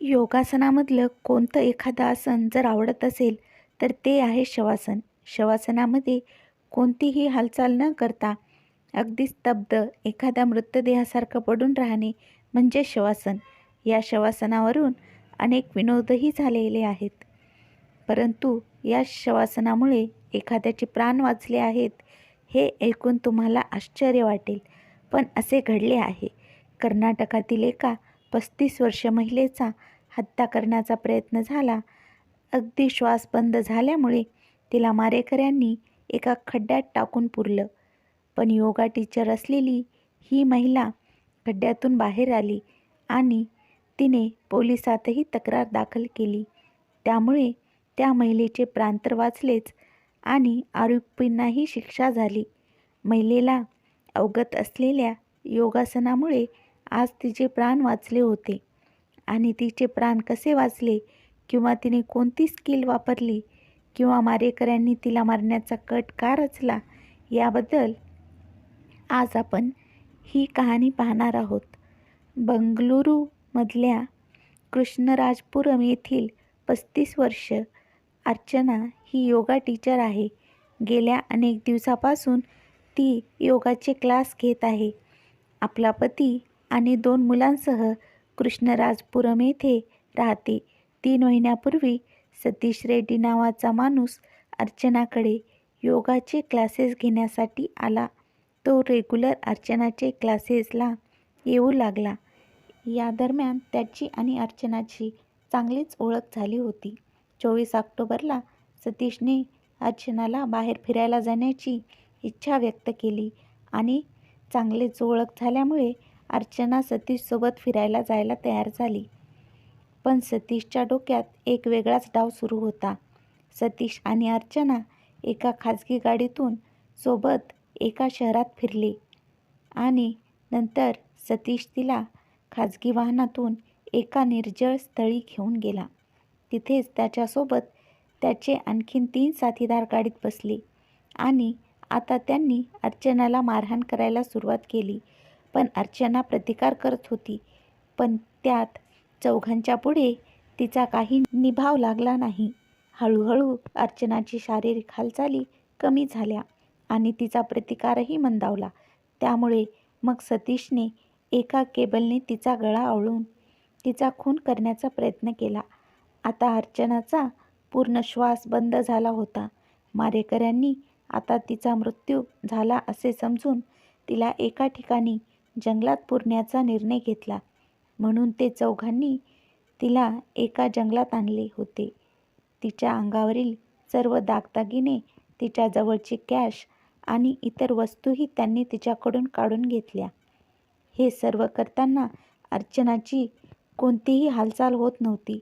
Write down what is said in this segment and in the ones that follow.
योगासनामधलं कोणतं एखादं आसन जर आवडत असेल तर ते आहे शवासन. शवासनामध्ये कोणतीही हालचाल न करता अगदी स्तब्ध एखाद्या मृतदेहासारखं पडून राहणे म्हणजे शवासन. या शवासनावरून अनेक विनोदही झालेले आहेत. परंतु या शवासनामुळे एखाद्याचे प्राण वाचले आहेत हे ऐकून तुम्हाला आश्चर्य वाटेल. पण असे घडले आहे. कर्नाटकातील एका पस्तीस वर्ष महिलेचा हत्या करण्याचा प्रयत्न झाला. अगदी श्वास बंद झाल्यामुळे तिला मारेकऱ्यांनी एका खड्ड्यात टाकून पुरलं. पण योगा टीचर असलेली ही महिला खड्ड्यातून बाहेर आली आणि तिने पोलिसातही तक्रार दाखल केली. त्यामुळे त्या महिलेचे प्रांतर वाचलेच आणि आरोपींनाही शिक्षा झाली. महिलेला अवगत असलेल्या योगासनामुळे आज तिचे प्राण वाचले होते. आणि तिचे प्राण कसे वाचले? किंवा तिने कोणती स्किल वापरली? किंवा मारेकऱ्यांनी तिला मारण्याचा कट का रचला? याबद्दल आज आपण ही कहाणी पाहणार आहोत. बंगळुरूमधल्या कृष्णराजपुरम येथील पस्तीस वर्ष अर्चना ही योगा टीचर आहे. गेल्या अनेक दिवसापासून ती योगाचे क्लास घेत आहे. आपला पती आणि दोन मुलांसह कृष्णराजपुरम येथे राहते. तीन महिन्यापूर्वी सतीश रेड्डी नावाचा माणूस अर्चनाकडे योगाचे क्लासेस घेण्यासाठी आला. तो रेग्युलर अर्चनाचे क्लासेसला येऊ लागला. या दरम्यान त्याची आणि अर्चनाची चांगलीच ओळख झाली होती. चोवीस ऑक्टोबरला सतीशने अर्चनाला बाहेर फिरायला जाण्याची इच्छा व्यक्त केली आणि चांगलीच ओळख झाल्यामुळे अर्चना सतीशसोबत फिरायला जायला तयार झाली. पण सतीशच्या डोक्यात एक वेगळाच डाव सुरू होता. सतीश आणि अर्चना एका खाजगी गाडीतून सोबत एका शहरात फिरले आणि नंतर सतीश तिला खाजगी वाहनातून एका निर्जळ स्थळी घेऊन गेला. तिथेच त्याच्यासोबत त्याचे आणखीन तीन साथीदार गाडीत बसले आणि आता त्यांनी अर्चनाला मारहाण करायला सुरुवात केली. पण अर्चना प्रतिकार करत होती. पण त्यात चौघांच्या पुढे तिचा काही निभाव लागला नाही. हळूहळू अर्चनाची शारीरिक हालचाली कमी झाल्या आणि तिचा प्रतिकारही मंदावला. त्यामुळे मग सतीशने एका केबलने तिचा गळा आवळून तिचा खून करण्याचा प्रयत्न केला. आता अर्चनाचा पूर्ण श्वास बंद झाला होता. मारेकऱ्यांनी आता तिचा मृत्यू झाला असे समजून तिला एका ठिकाणी जंगलात पुरण्याचा निर्णय घेतला. म्हणून ते चौघांनी तिला एका जंगलात आणले होते. तिच्या अंगावरील सर्व दागदागिने तिच्या जवळची कॅश आणि इतर वस्तूही त्यांनी तिच्याकडून काढून घेतल्या. हे सर्व करताना अर्चनाची कोणतीही हालचाल होत नव्हती.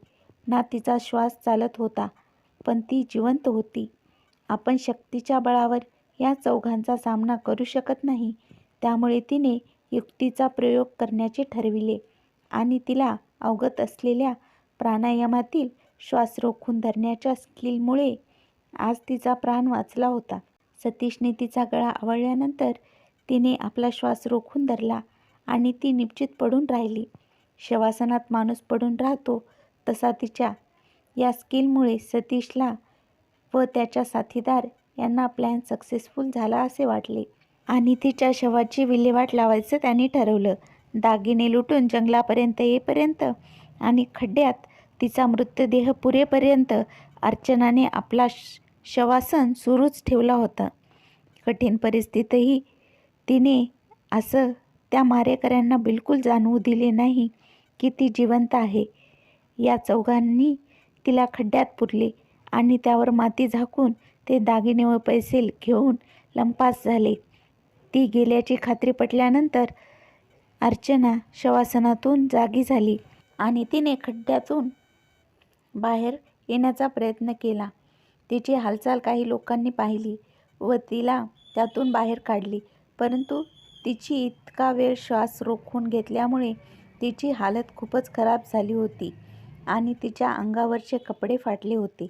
ना तिचा श्वास चालत होता पण ती जिवंत होती. आपण शक्तीच्या बळावर या चौघांचा सामना करू शकत नाही त्यामुळे तिने युक्तीचा प्रयोग करण्याचे ठरविले आणि तिला अवगत असलेल्या प्राणायामातील श्वास रोखून धरण्याच्या स्किलमुळे आज तिचा प्राण वाचला होता. सतीशने तिचा गळा आवळल्यानंतर तिने आपला श्वास रोखून धरला आणि ती निश्चित पडून राहिली. शवासनात माणूस पडून राहतो तसा तिच्या या स्किलमुळे सतीशला व त्याच्या साथीदार यांना प्लॅन सक्सेसफुल झाला असे वाटले. आणि तिच्या शवाची विल्हेवाट लावायचं त्यांनी ठरवलं. दागिने लुटून जंगलापर्यंत येईपर्यंत आणि खड्ड्यात तिचा मृतदेह पुरेपर्यंत अर्चनाने आपला श शवासन सुरूच ठेवला होता. कठीण परिस्थितीतही तिने असं त्या मारेकऱ्यांना बिलकुल जाणवू दिले नाही की ती जिवंत आहे. या चौघांनी तिला खड्ड्यात पुरले आणि त्यावर माती झाकून ते दागिने व पैसे घेऊन लंपास झाले. ती गेल्याची खात्री पटल्यानंतर अर्चना शवासनातून जागी झाली आणि तिने खड्ड्यातून बाहेर येण्याचा प्रयत्न केला. तिची हालचाल काही लोकांनी पाहिली व तिला त्यातून बाहेर काढली. परंतु तिची इतका वेळ श्वास रोखून घेतल्यामुळे तिची हालत खूपच खराब झाली होती आणि तिच्या अंगावरचे कपडे फाटले होते.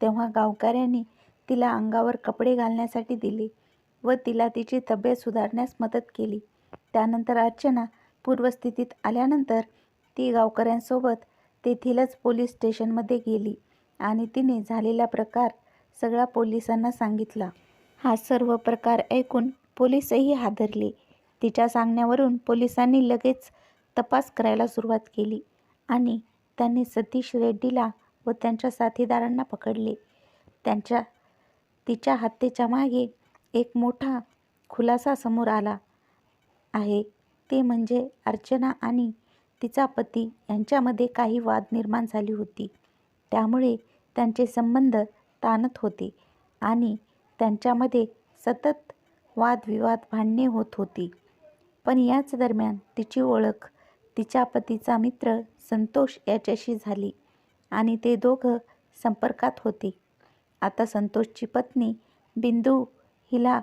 तेव्हा गावकऱ्यांनी तिला अंगावर कपडे घालण्यासाठी दिले. व तिला तिची तब्येत सुधारण्यास मदत केली त्यानंतर अर्चना पूर्वस्थितीत आल्यानंतर ती गावकऱ्यांसोबत तेथीलच पोलीस स्टेशनमध्ये गेली आणि तिने झालेला प्रकार सगळा पोलिसांना सांगितला. हा सर्व प्रकार ऐकून पोलीसही हादरले. तिच्या सांगण्यावरून पोलिसांनी लगेच तपास करायला सुरुवात केली आणि त्यांनी सतीश रेड्डीला व त्यांच्या साथीदारांना पकडले. त्यांच्या तिच्या हत्येच्या मागे एक मोठा खुलासा समोर आला आहे ते म्हणजे अर्चना आणि तिचा पती यांच्यामध्ये काही वाद निर्माण झाली होती. त्यामुळे त्यांचे संबंध ताणत होते आणि त्यांच्यामध्ये सतत वादविवाद भांडणे होत होती. पण याच दरम्यान तिची ओळख तिच्या पतीचा मित्र संतोष याच्याशी झाली आणि ते दोघं संपर्कात होते. आता संतोषची पत्नी बिंदू हिला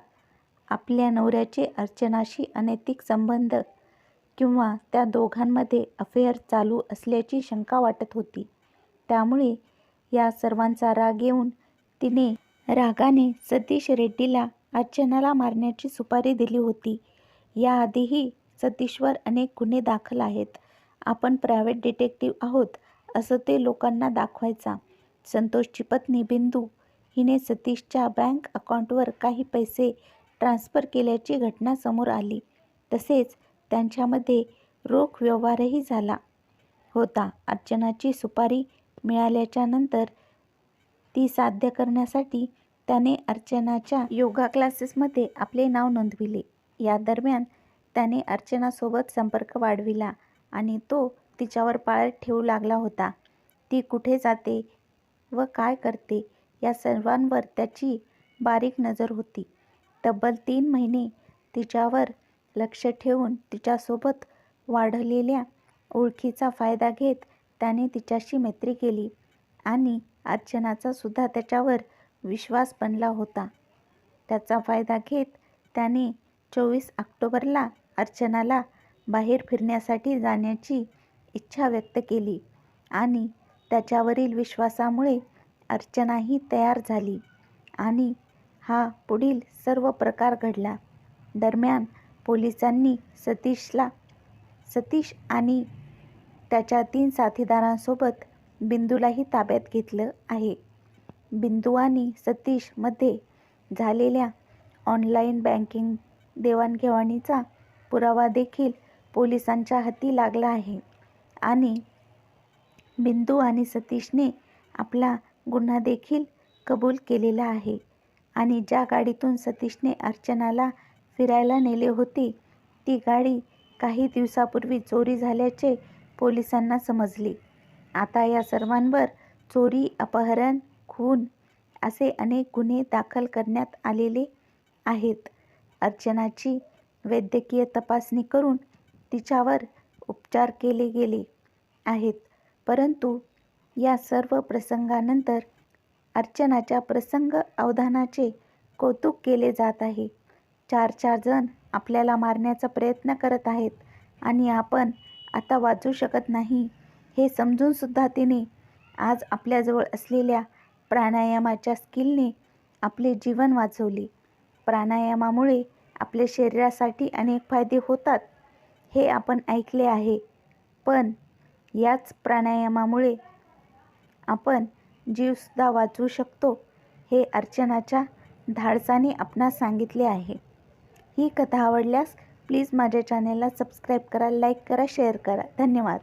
आपल्या नवऱ्याचे अर्चनाशी अनैतिक संबंध किंवा त्या दोघांमध्ये अफेअर चालू असल्याची शंका वाटत होती. त्यामुळे या सर्वांचा राग येऊन तिने रागाने सतीश रेड्डीला अर्चनाला मारण्याची सुपारी दिली होती. याआधीही सतीशवर अनेक गुन्हे दाखल आहेत. आपण प्रायव्हेट डिटेक्टिव्ह आहोत असं ते लोकांना दाखवायचा. संतोषची पत्नी बिंदू हिने सतीशच्या बँक अकाउंटवर काही पैसे ट्रान्सफर केल्याची घटना समोर आली. तसेच त्यांच्यामध्ये रोख व्यवहारही झाला होता. अर्चनाची सुपारी मिळाल्याच्या नंतर ती साध्य करण्यासाठी त्याने अर्चनाच्या योगा क्लासेसमध्ये आपले नाव नोंदविले. या दरम्यान त्याने अर्चनासोबत संपर्क वाढविला आणि तो तिच्यावर पाळत ठेवू लागला होता. ती कुठे जाते व काय करते या सर्वांवर त्याची बारीक नजर होती. तब्बल तीन महिने तिच्यावर लक्ष ठेवून तिच्यासोबत वाढलेल्या ओळखीचा फायदा घेत त्याने तिच्याशी मैत्री केली आणि अर्चनाचा सुद्धा त्याच्यावर विश्वास बनला होता. त्याचा फायदा घेत त्याने चोवीस ऑक्टोबरला अर्चनाला बाहेर फिरण्यासाठी जाण्याची इच्छा व्यक्त केली आणि त्याच्यावरील विश्वासामुळे अर्चनाही तयार झाली आणि हा पुढील सर्व प्रकार घडला. दरम्यान पोलिसांनी सतीशला सतीश आणि त्याच्या तीन साथीदारांसोबत बिंदूलाही ताब्यात घेतलं आहे. बिंदू आणि सतीशमध्ये झालेल्या ऑनलाईन बँकिंग देवाणघेवाणीचा पुरावा देखील पोलिसांच्या हाती लागला आहे आणि बिंदू आणि सतीशने आपला गुन्हा देखील कबूल केलेला आहे आणि ज्या गाडीतून सतीशने अर्चनाला फिरायला नेले होते ती गाडी काही दिवसापूर्वी चोरी झाल्याचे पोलिसांना समजले. आता या सर्वांवर चोरी, अपहरण, खून असे अनेक गुन्हे दाखल करण्यात आलेले आहेत. अर्चनाची वैद्यकीय तपासणी करून तिच्यावर उपचार केले गेले आहेत. परंतु या सर्व प्रसंगानंतर अर्चनाच्या प्रसंग अवधानाचे कौतुक केले जात आहे. चार चार जण आपल्याला मारण्याचा प्रयत्न करत आहेत आणि आपण आता वाचू शकत नाही हे समजून सुद्धा तिने आज आपल्याजवळ असलेल्या प्राणायामाच्या स्किलने आपले जीवन वाचवले. प्राणायामामुळे आपल्या शरीरासाठी अनेक फायदे होतात हे आपण ऐकले आहे पण याच प्राणायामामुळे आपण जीवसुद्धा वाचवू शकतो हे अर्चनाच्या धाडसाने आपणास सांगितले आहे. ही कथा आवडल्यास प्लीज माझ्या चॅनेलला सबस्क्राईब करा, लाईक करा, शेअर करा. धन्यवाद.